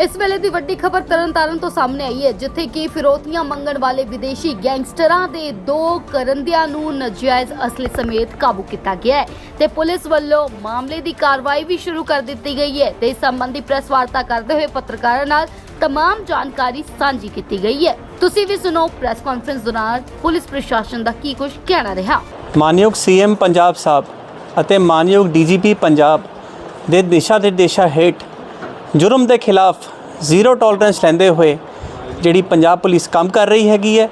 ਇਸ ਵੇਲੇ ਦੀ ਵੱਡੀ ਖਬਰ ਤਰਨਤਾਰਨ ਤੋਂ ਸਾਹਮਣੇ ਆਈ ਹੈ, ਜਿੱਥੇ ਕਿ ਫਿਰੋਤੀਆਂ ਮੰਗਣ ਵਾਲੇ ਵਿਦੇਸ਼ੀ ਗੈਂਗਸਟਰਾਂ ਦੇ ਦੋ ਕਰੰਦਿਆਂ ਨੂੰ ਨਜਾਇਜ਼ ਅਸਲੇ ਸਮੇਤ ਕਾਬੂ ਕੀਤਾ ਗਿਆ ਹੈ ਤੇ ਪੁਲਿਸ ਵੱਲੋਂ ਮਾਮਲੇ ਦੀ ਕਾਰਵਾਈ ਵੀ ਸ਼ੁਰੂ ਕਰ ਦਿੱਤੀ ਗਈ ਹੈ ਤੇ ਇਸ ਸੰਬੰਧੀ ਪ੍ਰੈਸ ਵਾਰਤਾ ਕਰਦੇ ਹੋਏ ਪੱਤਰਕਾਰਾਂ ਨਾਲ ਤਮਾਮ ਜਾਣਕਾਰੀ ਸਾਂਝੀ ਕੀਤੀ ਗਈ ਹੈ। ਤੁਸੀਂ ਵੀ ਸੁਣੋ ਪ੍ਰੈਸ ਕਾਨਫਰੰਸ ਦੌਰਾਨ ਪੁਲਿਸ ਪ੍ਰਸ਼ਾਸਨ ਦਾ ਕੀ ਕੁਝ ਕਹਿਣਾ ਰਿਹਾ। ਮਾਨਯੋਗ ਸੀਐਮ ਪੰਜਾਬ ਸਾਹਿਬ ਅਤੇ ਮਾਨਯੋਗ ਡੀਜੀਪੀ ਪੰਜਾਬ ਦੇ ਦਿਸ਼ਾ ਨਿਰਦੇਸ਼ਾਂ ਹੇਠ ਜੁਰਮ ਦੇ ਖਿਲਾਫ ਜ਼ੀਰੋ ਟੋਲਰੈਂਸ ਲੈਂਦੇ ਹੋਏ ਜਿਹੜੀ ਪੰਜਾਬ ਪੁਲਿਸ ਕੰਮ ਕਰ ਰਹੀ ਹੈਗੀ ਹੈ,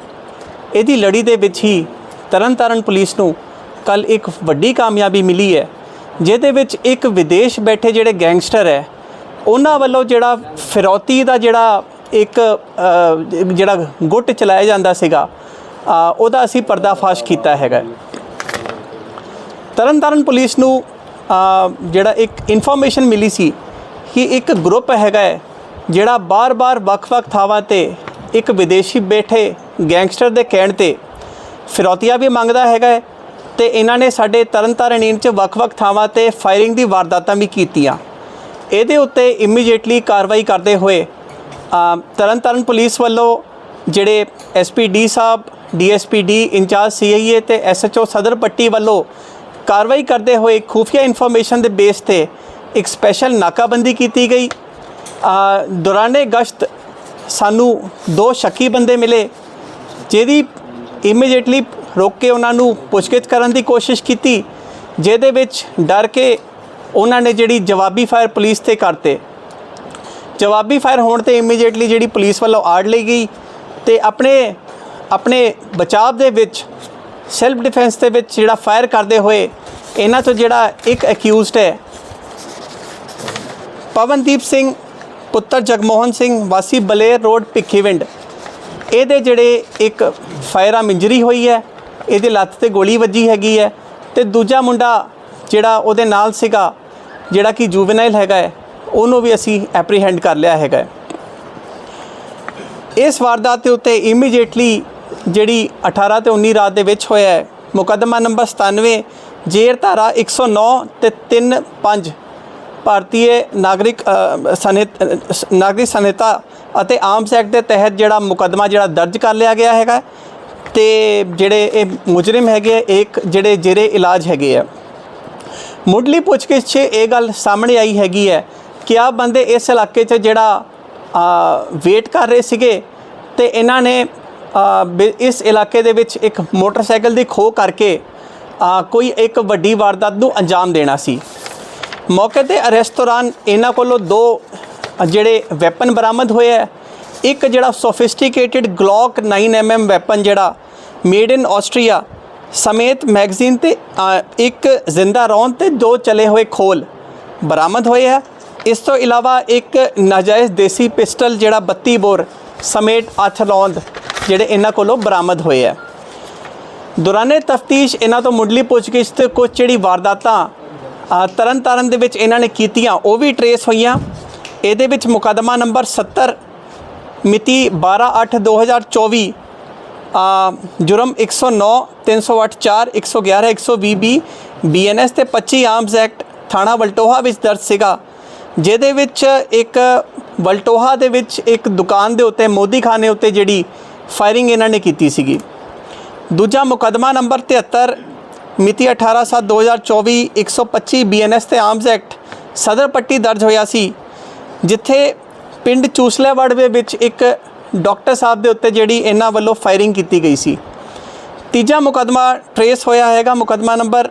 ਇਹਦੀ ਲੜੀ ਦੇ ਵਿੱਚ ਹੀ ਤਰਨਤਾਰਨ ਪੁਲਿਸ ਨੂੰ ਕੱਲ ਇੱਕ ਵੱਡੀ ਕਾਮਯਾਬੀ ਮਿਲੀ ਹੈ, ਜਿਹਦੇ ਵਿੱਚ ਇੱਕ ਵਿਦੇਸ਼ ਬੈਠੇ ਜਿਹੜੇ ਗੈਂਗਸਟਰ ਹੈ, ਉਹਨਾਂ ਵੱਲੋਂ ਜਿਹੜਾ ਫਿਰੌਤੀ ਦਾ ਜਿਹੜਾ ਇੱਕ ਜਿਹੜਾ ਗੁੱਟ ਚਲਾਇਆ ਜਾਂਦਾ ਸੀਗਾ ਉਹਦਾ ਅਸੀਂ ਪਰਦਾਫਾਸ਼ ਕੀਤਾ ਹੈਗਾ ਤਰਨਤਾਰਨ ਪੁਲਿਸ ਨੂੰ ਜਿਹੜਾ ਇੱਕ ਇਨਫੋਰਮੇਸ਼ਨ ਮਿਲੀ ਸੀ ਕਿ ਇੱਕ ਗਰੁੱਪ ਹੈਗਾ ਹੈ ਜਿਹੜਾ ਬਾਰ-ਬਾਰ, ਵੱਖ-ਵੱਖ ਥਾਵਾਂ ਤੇ ਇੱਕ ਵਿਦੇਸ਼ੀ ਬੈਠੇ ਗੈਂਗਸਟਰ ਦੇ ਕਹਿਣ ਤੇ ਫਿਰੌਤੀਆਂ ਵੀ ਮੰਗਦਾ ਹੈਗਾ ਹੈ ਤੇ ਇਹਨਾਂ ਨੇ ਸਾਡੇ ਤਰਨਤਾਰਨ ਈਨ 'ਚ ਵੱਖ-ਵੱਖ ਥਾਵਾਂ ਤੇ ਫਾਇਰਿੰਗ ਦੀ ਵਾਰਦਾਤਾਂ ਵੀ ਕੀਤੀਆਂ। ਇਹਦੇ ਉੱਤੇ ਇਮੀਡੀਏਟਲੀ ਕਾਰਵਾਈ ਕਰਦੇ ਹੋਏ ਤਰਨਤਾਰਨ ਪੁਲਿਸ ਵੱਲੋਂ ਜਿਹੜੇ ਐਸਪੀਡੀ ਸਾਹਿਬ ਡੀਐਸਪੀਡੀ ਇੰਚਾਰਜ ਸੀਆਈਏ ਤੇ ਐਸਐਚਓ ਸਦਰ ਪੱਟੀ ਵੱਲੋਂ ਕਾਰਵਾਈ ਕਰਦੇ ਹੋਏ ਖੂਫੀਆ ਇਨਫੋਰਮੇਸ਼ਨ ਦੇ ਬੇਸ ਤੇ ਇੱਕ ਸਪੈਸ਼ਲ ਨਾਕਾਬੰਦੀ ਕੀਤੀ ਗਈ। ਦੌਰਾਨੇ ਗਸ਼ਤ ਸਾਨੂੰ ਦੋ ਸ਼ੱਕੀ ਬੰਦੇ ਮਿਲੇ, ਜਿਹਦੀ ਇਮੀਡੀਏਟਲੀ ਰੋਕ ਕੇ ਉਹਨਾਂ ਨੂੰ ਪੁੱਛਗਿੱਛ ਕਰਨ ਦੀ ਕੋਸ਼ਿਸ਼ ਕੀਤੀ, ਜਿਹਦੇ ਵਿੱਚ ਡਰ ਕੇ ਉਹਨਾਂ ਨੇ ਜਿਹੜੀ ਜਵਾਬੀ ਫਾਇਰ ਪੁਲਿਸ ਤੇ ਕਰਤੇ। ਜਵਾਬੀ ਫਾਇਰ ਹੋਣ ਤੇ ਇਮੀਡੀਏਟਲੀ ਜਿਹੜੀ ਪੁਲਿਸ ਵੱਲੋਂ ਆੜ ਲਈ ਗਈ ਤੇ ਆਪਣੇ ਆਪਣੇ ਬਚਾਅ ਦੇ ਵਿੱਚ ਸੈਲਫ ਡਿਫੈਂਸ ਦੇ ਵਿੱਚ ਜਿਹੜਾ ਫਾਇਰ ਕਰਦੇ ਹੋਏ, ਇਹਨਾਂ ਤੋਂ ਜਿਹੜਾ ਇੱਕ ਅਕਿਊਜ਼ਡ ਹੈ ਪਵਨਦੀਪ ਸਿੰਘ, ਪੁੱਤਰ ਜਗਮੋਹਨ ਸਿੰਘ, ਵਾਸੀ ਬਲੇਰ ਰੋਡ ਭਿੱਖੀਵਿੰਡ ਇਹਦੇ ਜਿਹੜੇ ਇੱਕ ਫਾਇਰ ਆਮ ਇੰਜਰੀ ਹੋਈ ਹੈ, ਇਹਦੇ ਲੱਤ ਤੇ ਗੋਲੀ ਵੱਜੀ ਹੈਗੀ ਹੈ ਤੇ ਦੂਜਾ ਮੁੰਡਾ ਜਿਹੜਾ ਉਹਦੇ ਨਾਲ ਸੀਗਾ, ਜਿਹੜਾ ਕਿ ਜੂਵੇਨਾਈਲ ਹੈਗਾ ਹੈ, ਉਹਨੂੰ ਵੀ ਅਸੀਂ ਐਪਰੀਹੈਂਡ ਕਰ ਲਿਆ ਹੈਗਾ ਇਸ ਵਾਰਦਾਤ ਦੇ ਉੱਤੇ ਇਮੀਡੀਏਟਲੀ ਜਿਹੜੀ 18 ਤੇ 19 ਰਾਤ ਦੇ ਵਿੱਚ ਹੋਇਆ ਹੈ, ਮੁਕੱਦਮਾ ਨੰਬਰ 97 ਜੇਰ ਧਾਰਾ 109 ਤੇ 35 ਭਾਰਤੀ ਨਾਗਰਿਕ ਅ, ਨਾਗਰਿਕ ਸੰਹਿਤਾ ਅਤੇ ਆਰਮਸ ਐਕਟ ਦੇ ਤਹਿਤ ਜਿਹੜਾ ਮੁਕੱਦਮਾ ਜਿਹੜਾ ਦਰਜ ਕਰ ਲਿਆ ਗਿਆ ਹੈਗਾ ਤੇ ਜਿਹੜੇ ਇਹ ਮੁਜਰਮ ਹੈਗੇ ਆ, ਇੱਕ ਜਿਹੜੇ ਜੇਰੇ ਇਲਾਜ ਹੈਗੇ ਆ। ਮੁੱਢਲੀ ਪੁੱਛਗਿੱਛ 'ਚ ਇਹ ਗੱਲ ਸਾਹਮਣੇ ਆਈ ਹੈਗੀ ਹੈ ਕਿ ਆ ਬੰਦੇ ਇਸ ਇਲਾਕੇ 'ਚ ਜਿਹੜਾ ਵੇਟ ਕਰ ਰਹੇ ਸੀਗੇ ਤੇ ਇਹਨਾਂ ਨੇ ਆ, ਇਸ ਇਲਾਕੇ ਦੇ ਵਿੱਚ ਇੱਕ ਮੋਟਰਸਾਈਕਲ ਦੀ ਖੋਹ ਕਰਕੇ ਕੋਈ ਇੱਕ ਵੱਡੀ ਵਾਰਦਾਤ ਨੂੰ ਅੰਜਾਮ ਦੇਣਾ ਸੀ। ਮੌਕੇ ਤੇ ਅਰੈਸਟ ਦੌਰਾਨ ਇਹਨਾਂ ਕੋਲੋਂ ਦੋ ਜਿਹੜੇ ਵੈਪਨ ਬਰਾਮਦ ਹੋਏ ਹੈ। ਇੱਕ ਜਿਹੜਾ ਸੋਫਿਸਟੀਕੇਟਿਡ ਗਲੌਕ 9mm ਵੈਪਨ ਜਿਹੜਾ ਮੇਡ ਇਨ ਆਸਟਰੀਆ ਸਮੇਤ ਮੈਗਜ਼ੀਨ ਤੇ ਇੱਕ ਜ਼ਿੰਦਾ ਰੌਂਦ ਤੇ ਦੋ ਚਲੇ ਹੋਏ ਖੋਲ ਬਰਾਮਦ ਹੋਏ ਹੈ। ਇਸ ਤੋਂ ਇਲਾਵਾ ਇੱਕ ਨਾਜਾਇਜ਼ ਦੇਸੀ ਪਿਸਟਲ ਜਿਹੜਾ 32 ਬੋਰ ਸਮੇਤ 8 ਰੌਂਦ ਜਿਹੜੇ ਇਹਨਾਂ ਕੋਲੋਂ ਬਰਾਮਦ ਹੋਏ ਹੈ। ਦੌਰਾਨੇ ਤਫਤੀਸ਼ ਇਹਨਾਂ ਤੋਂ ਮੁੱਢਲੀ ਪੁੱਛਗਿੱਛ ਤੇ ਕੁਝ ਜਿਹੜੀ ਵਾਰਦਾਤਾਂ ਅ, ਤਰਨ ਤਾਰਨ ਦੇ ਵਿੱਚ ਇਹਨਾਂ ਨੇ ਕੀਤੀਆਂ ਉਹ ਵੀ ਟਰੇਸ ਹੋਈਆਂ। ਇਹਦੇ ਵਿੱਚ ਮੁਕੱਦਮਾ ਨੰਬਰ 70 ਮਿਤੀ 12/8/2024 ਅ, ਜੁਰਮ 109 308 4 111 120 ਬੀ ਬੀਐਨਐਸ ਤੇ 25 ਆਰਮਸ ਐਕਟ ਥਾਣਾ ਵਲਟੋਹਾ ਵਿੱਚ ਦਰਜ ਸੀਗਾ ਜਿਹਦੇ ਵਿੱਚ ਇੱਕ ਵਲਟੋਹਾ ਦੇ ਵਿੱਚ ਇੱਕ ਦੁਕਾਨ ਦੇ ਉੱਤੇ ਮੋਦੀ ਖਾਨੇ ਉੱਤੇ ਜਿਹੜੀ ਫਾਇਰਿੰਗ ਇਹਨਾਂ ਨੇ ਕੀਤੀ ਸੀਗੀ। ਦੂਜਾ ਮੁਕੱਦਮਾ ਨੰਬਰ 73 ਮਿਤੀ 18/7/2024 125 ਬੀਐਨਐਸ ਤੇ ਆਰਮਸ ਐਕਟ ਸਦਰ ਪੱਟੀ ਦਰਜ ਹੋਇਆ ਸੀ, ਜਿੱਥੇ ਪਿੰਡ ਚੂਸਲੇਵਾੜ ਦੇ ਵਿੱਚ ਇੱਕ ਡਾਕਟਰ ਸਾਹਿਬ ਦੇ ਉੱਤੇ ਜਿਹੜੀ ਇਹਨਾਂ ਵੱਲੋਂ ਫਾਇਰਿੰਗ ਕੀਤੀ ਗਈ ਸੀ। ਤੀਜਾ ਮੁਕੱਦਮਾ ਟਰੇਸ ਹੋਇਆ ਹੈਗਾ, ਮੁਕੱਦਮਾ ਨੰਬਰ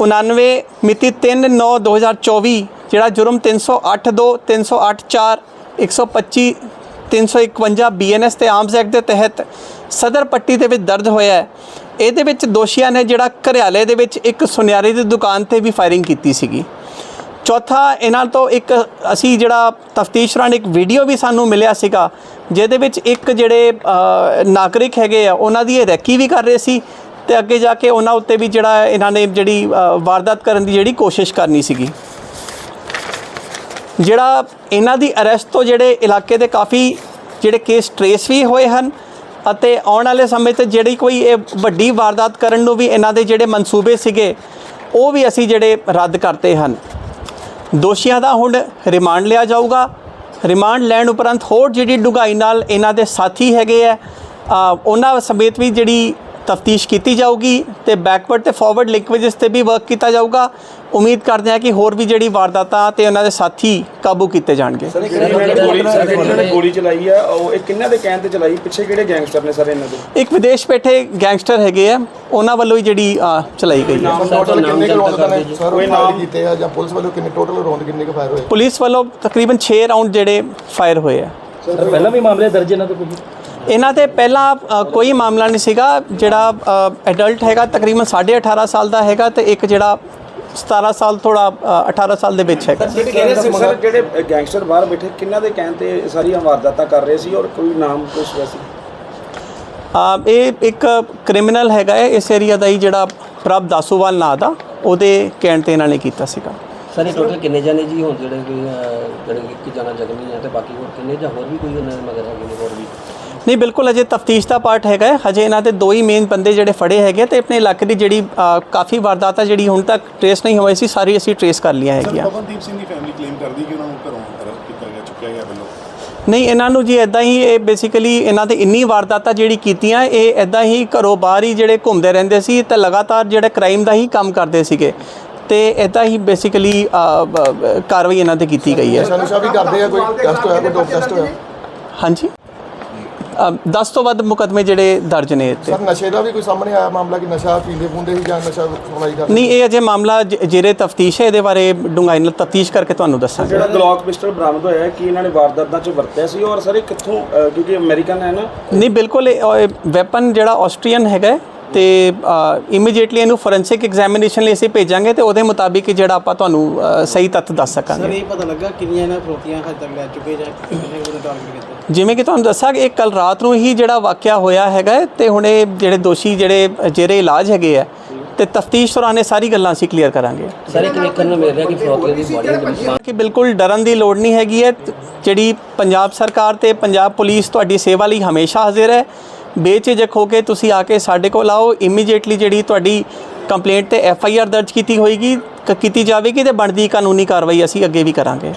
99 ਮਿਤੀ 3/9/2024 ਜਿਹੜਾ ਜੁਰਮ 308 2 308 4 125 351 ਬੀਐਨਐਸ ਤੇ ਆਰਮਸ ਐਕਟ ਦੇ ਤਹਿਤ ਸਦਰ ਪੱਟੀ ਦੇ ਵਿੱਚ ਦਰਜ ਹੋਇਆ ਹੈ। ਇਹਦੇ ਵਿੱਚ ਦੋਸ਼ੀਆਂ ਨੇ ਜਿਹੜਾ ਘਰਿਆਲੇ ਦੇ ਵਿੱਚ ਇੱਕ ਸੁਨਿਆਰੇ ਦੀ ਦੁਕਾਨ ਤੇ ਵੀ ਫਾਇਰਿੰਗ ਕੀਤੀ ਸੀਗੀ। ਚੌਥਾ, ਇਹਨਾਂ ਤੋਂ ਇੱਕ ਅਸੀਂ ਜਿਹੜਾ ਤਫਤੀਸ਼ ਦੌਰਾਨ ਇੱਕ ਵੀਡੀਓ ਵੀ ਸਾਨੂੰ ਮਿਲਿਆ ਸੀਗਾ, ਜਿਹਦੇ ਵਿੱਚ ਇੱਕ ਜਿਹੜੇ ਨਾਗਰਿਕ ਹੈਗੇ ਆ, ਉਹਨਾਂ ਦੀ ਇਹ ਰੈਕੀ ਵੀ ਕਰ ਰਹੇ ਸੀ ਤੇ ਅੱਗੇ ਜਾ ਕੇ ਉਹਨਾਂ ਉੱਤੇ ਵੀ ਜਿਹੜਾ ਇਹਨਾਂ ਨੇ ਜਿਹੜੀ ਵਾਰਦਾਤ ਕਰਨ ਦੀ ਜਿਹੜੀ ਕੋਸ਼ਿਸ਼ ਕਰਨੀ ਸੀਗੀ। ਜਿਹੜਾ ਇਹਨਾਂ ਦੀ ਅਰੈਸਟ ਤੋਂ ਜਿਹੜੇ ਇਲਾਕੇ ਦੇ ਕਾਫੀ ਜਿਹੜੇ ਕੇਸ ਟਰੇਸ ਵੀ ਹੋਏ ਹਨ ਅਤੇ ਆਉਣ ਵਾਲੇ ਸਮੇਂ ਤੇ ਜਿਹੜੀ ਕੋਈ ਇਹ ਵੱਡੀ ਵਾਰਦਾਤ ਕਰਨ ਨੂੰ ਵੀ ਇਹਨਾਂ ਦੇ ਜਿਹੜੇ ਮਨਸੂਬੇ ਸੀਗੇ, ਉਹ ਵੀ ਅਸੀਂ ਜਿਹੜੇ ਰੱਦ ਕਰਤੇ ਹਨ। ਦੋਸ਼ੀਆਂ ਦਾ ਹੁਣ ਰਿਮਾਂਡ ਲਿਆ ਜਾਊਗਾ। ਰਿਮਾਂਡ ਲੈਣ ਉਪਰੰਤ ਹੋਰ ਜਿਹੜੀ ਡੂੰਘਾਈ ਨਾਲ ਇਹਨਾਂ ਦੇ ਸਾਥੀ ਹੈਗੇ ਆ, ਉਹਨਾਂ ਸਮੇਤ ਵੀ ਜਿਹੜੀ ਤਫਤੀਸ਼ ਕੀਤੀ ਜਾਊਗੀ ਤੇ ਬੈਕਵਰਡ ਤੇ ਫਾਰਵਰਡ ਲਿੰਕੇजेस ਤੇ ਵੀ ਵਰਕ ਕੀਤਾ ਜਾਊਗਾ। ਉਮੀਦ ਕਰਦੇ ਹਾਂ ਕਿ ਹੋਰ ਵੀ ਜਿਹੜੀ ਵਾਰਦਾਤਾਂ ਤੇ ਉਹਨਾਂ ਦੇ ਸਾਥੀ ਕਾਬੂ ਕੀਤੇ ਜਾਣਗੇ। ਸਰ ਇਹਨਾਂ ਨੇ ਗੋਲੀ ਸਰ ਇਹਨਾਂ ਨੇ ਗੋਲੀ ਚਲਾਈ ਆ ਉਹ ਇਹ ਕਿੰਨਾਂ ਦੇ ਕਹਿਣ ਤੇ ਚਲਾਈ? ਪਿੱਛੇ ਕਿਹੜੇ ਗੈਂਗਸਟਰ ਨੇ ਸਰ ਇਹਨਾਂ ਦੇ? ਇੱਕ ਵਿਦੇਸ਼ ਬੈਠੇ ਗੈਂਗਸਟਰ ਹੈਗੇ ਆ ਉਹਨਾਂ ਵੱਲੋਂ ਹੀ ਜਿਹੜੀ ਚਲਾਈ ਗਈ ਹੈ। ਟੋਟਲ ਕਿੰਨੇ ਕੁ ਰੌਂਦ ਨੇ ਸਰ ਕੋਈ ਫਾਇਰ ਨਾਮ? ਕੀਤੇ ਆ ਜਾਂ ਪੁਲਿਸ ਵੱਲੋਂ ਕਿੰਨੇ ਟੋਟਲ ਰੌਂਦ ਕਿੰਨੇ ਕੁ ਫਾਇਰ ਹੋਏ? ਪੁਲਿਸ ਵੱਲੋਂ ਤਕਰੀਬਨ 6 ਰਾਉਂਡ ਜਿਹੜੇ ਫਾਇਰ ਹੋਏ ਆ। ਸਰ ਪਹਿਲਾਂ ਵੀ ਮਾਮਲੇ ਦਰਜ ਇਹਨਾਂ ਤੇ ਕੋਈ ਇਹਨਾਂ ਤੇ ਪਹਿਲਾਂ ਅ, ਕੋਈ ਮਾਮਲਾ ਨਹੀਂ ਸੀਗਾ। ਜਿਹੜਾ ਐਡਲਟ ਹੈਗਾ ਤਕਰੀਬਨ 18.5 ਸਾਲ ਦਾ ਹੈਗਾ ਤੇ ਇੱਕ ਜਿਹੜਾ 17 ਸਾਲ ਥੋੜਾ 18 ਸਾਲ ਦੇ ਵਿੱਚ ਹੈਗਾ। ਸਰ ਜਿਹੜੇ ਗੈਂਗਸਟਰ ਬਾਹਰ ਬੈਠੇ ਕਿੰਨਾਂ ਦੇ ਕਹਿਣ ਤੇ ਇਹ ਸਾਰੀਆਂ ਵਾਰਦਾਤਾਂ ਕਰ ਰਹੇ ਸੀ ਔਰ ਕੋਈ ਨਾਮ ਕੁਝ ਵੈਸੇ ਅ, ਇਹ ਇੱਕ ਕ੍ਰਿਮੀਨਲ ਹੈਗਾ ਹੈ ਇਸ ਏਰੀਆ ਦਾ ਹੀ ਜਿਹੜਾ ਪ੍ਰਭ ਦਾਸੂਵਾਲ ਨਾਂ ਦਾ ਉਹਦੇ ਕਹਿਣ ਤੇ ਇਹਨਾਂ ਨੇ ਕੀਤਾ ਸੀਗਾ। ਸਰ ਇਹ ਟੋਟਲ ਕਿੰਨੇ ਜਾਣੇ ਜੀ ਹੁਣ ਜਿਹੜੇ ਕੋਈ ਅਹ, ਜਿਹੜੇ ਇੱਕ ਜਾਣਾ ਜ਼ਖਮੀ ਹੈ ਤੇ ਬਾਕੀ ਹੋਰ ਕਿੰਨੇ ਜਾਂ ਹੋਰ ਵੀ ਕੋਈ ਉਹਨਾਂ ਦੇ ਮਗਰ ਹੈਗੇ ਨੇ ਹੋਰ ਵੀ? ਨਹੀਂ ਬਿਲਕੁਲ ਅਜੇ ਤਫਤੀਸ਼ ਦਾ ਪਾਰਟ ਹੈਗਾ। ਹਜੇ ਇਹਨਾਂ ਦੇ ਦੋ ਹੀ ਮੇਨ ਬੰਦੇ ਜਿਹੜੇ ਫੜੇ ਹੈਗੇ ਤੇ ਆਪਣੇ ਇਲਾਕੇ ਦੀ ਜਿਹੜੀ ਕਾਫੀ ਵਾਰਦਾਤਾਂ ਜਿਹੜੀ ਹੁਣ ਤੱਕ ਟ੍ਰੇਸ ਨਹੀਂ ਹੋਈ ਸੀ ਸਾਰੀ ਅਸੀਂ ਟ੍ਰੇਸ ਕਰ ਲਈਆਂ ਸਰ ਹੈਗੀਆਂ। ਪਵਨਦੀਪ ਸਿੰਘ ਦੀ ਫੈਮਿਲੀ ਕਲੇਮ ਕਰਦੀ ਕਿ ਉਹਨਾਂ ਨੂੰ ਘਰੋਂ ਅਰੈਸਟ ਕੀਤਾ ਗਿਆ ਚੁੱਕਿਆ ਗਿਆ ਵੱਲੋਂ? ਨਹੀਂ ਇਹਨਾਂ ਨੂੰ ਜੀ ਇਦਾਂ ਹੀ ਇਹ ਬੇਸਿਕਲੀ ਇਹਨਾਂ ਤੇ ਇੰਨੀ ਵਾਰਦਾਤਾਂ ਜਿਹੜੀ ਕੀਤੀਆਂ ਇਹ ਇਦਾਂ ਹੀ ਘਰੋਂ ਬਾਹਰ ਹੀ ਜਿਹੜੇ ਘੁੰਮਦੇ ਰਹਿੰਦੇ ਸੀ ਤੇ ਲਗਾਤਾਰ ਜਿਹੜੇ ਕ੍ਰਾਈਮ ਦਾ ਹੀ ਕੰਮ ਕਰਦੇ ਸੀਗੇ। ਤੇ ਇਦਾਂ ਹੀ ਬੇਸਿਕਲੀ ਕਾਰਵਾਈ ਇਹਨਾਂ ਤੇ ਕੀਤੀ ਗਈ ਹੈ। ਨਸ਼ਾ ਨੁਸ਼ਾ ਵੀ ਕਰਦੇ ਆ ਕੋਈ? ਟੈਸਟ ਹੋਇਆ ਕੋਈ ਡੋਪ ਟੈਸਟ ਹੋਇਆ? ਹਾਂਜੀ। 10 ਤੋਂ ਵੱਧ ਮੁਕਦਮੇ ਜਿਹੜੇ ਦਰਜ ਨੇ ਇੱਥੇ। ਸਰ ਨਸ਼ੇ ਦਾ ਵੀ ਕੋਈ ਸਾਹਮਣੇ ਆਇਆ ਮਾਮਲਾ ਕਿ ਨਸ਼ਾ ਪੀਂਦੇ ਪੂੰਦੇ ਸੀ ਜਾਂ ਨਸ਼ਾ ਸਪਲਾਈ ਕਰਦੇ ਨਹੀਂ ਇਹ ਅਜੇ ਮਾਮਲਾ ਜਿਹੜੇ ਤਫਤੀਸ਼ ਹੈ ਇਹਦੇ ਬਾਰੇ ਡੂੰਘਾਈ ਨਾਲ ਤਫਤੀਸ਼ ਕਰਕੇ ਤੁਹਾਨੂੰ ਦੱਸਾਂਗੇ। ਜਿਹੜਾ ਗਲੌਕ ਪਿਸਟਲ ਬਰਾਮਦ ਹੋਇਆ ਹੈ ਕਿ ਇਹਨਾਂ ਨੇ ਵਾਰਦਾਤਾਂ 'ਚ ਵਰਤਿਆ ਸੀ ਔਰ ਸਰ ਇਹ ਕਿੱਥੋਂ ਕਿਉਂਕਿ ਅਮਰੀਕਨ ਹੈ ਨਾ? ਨਹੀਂ ਬਿਲਕੁਲ ਵੈਪਨ ਜਿਹੜਾ ਆਸਟਰੀਅਨ ਹੈਗਾ ਤੇ ਇਮੀਡੀਏਟਲੀ ਇਹਨੂੰ ਫੋਰੈਂਸਿਕ ਐਗਜ਼ਾਮੀਨੇਸ਼ਨ ਲਈ ਅਸੀਂ ਭੇਜਾਂਗੇ ਤੇ ਉਹਦੇ ਮੁਤਾਬਿਕ ਜਿਹੜਾ ਆਪਾਂ ਤੁਹਾਨੂੰ ਸਹੀ ਤੱਥ ਦੱਸ ਸਰ ਸਕਾਂਗੇ ਇਹ ਪਤਾ ਲੱਗਾ ਕਿੰਨੀਆਂ ਇਹਨਾਂ ਫਰੋਤੀਆਂ ਹੱਦ ਤੱਕ ਲੈ ਚੁੱਕੇ ਜਾਂ ਟਾਰਗੇਟ ਕੀਤਾ ਜਿਵੇਂ ਕਿ ਤੁਹਾਨੂੰ ਦੱਸਾਂ ਕਿ ਇਹ ਕੱਲ ਰਾਤ ਨੂੰ ਹੀ ਜਿਹੜਾ ਵਾਕਿਆ ਹੋਇਆ ਹੈਗਾ ਹੈ ਤੇ ਹੁਣ ਇਹ ਜਿਹੜੇ ਦੋਸ਼ੀ ਜਿਹੜੇ ਜਿਹੜੇ ਇਲਾਜ ਹੈਗੇ ਆ ਤੇ ਤਫਤੀਸ਼ ਦੌਰਾਨ ਇਹ ਸਾਰੀ ਗੱਲਾਂ ਅਸੀਂ ਕਲੀਅਰ ਕਰਾਂਗੇ। ਸਰ ਇੱਕ ਵੇਖਣ ਨੂੰ ਮਿਲ ਰਿਹਾ ਕਿ ਫਰੋਤੀਆਂ ਦੀ ਬਾਡੀ ਦੇ ਵਿੱਚ ਕਿ ਬਿਲਕੁਲ ਡਰਨ ਦੀ ਲੋੜ ਨਹੀਂ ਹੈਗੀ ਹੈ। ਜਿਹੜੀ ਪੰਜਾਬ ਸਰਕਾਰ ਤੇ ਪੰਜਾਬ ਪੁਲਿਸ ਤੁਹਾਡੀ ਸੇਵਾ ਲਈ ਹਮੇਸ਼ਾ ਹਾਜ਼ਰ ਹੈ। ਬੇਝਿਜਕ ਹੋ ਕੇ ਤੁਸੀਂ ਆ ਕੇ ਸਾਡੇ ਕੋਲ ਆਓ। ਇਮੀਡੀਏਟਲੀ ਜਿਹੜੀ ਤੁਹਾਡੀ ਕੰਪਲੇਂਟ ਤੇ ਐਫ ਆਈ ਆਰ ਦਰਜ ਕੀਤੀ ਹੋਏਗੀ ਕੀਤੀ ਜਾਵੇਗੀ ਤੇ ਬਣਦੀ ਕਾਨੂੰਨੀ ਕਾਰਵਾਈ ਅਸੀਂ ਅੱਗੇ ਵੀ ਕਰਾਂਗੇ।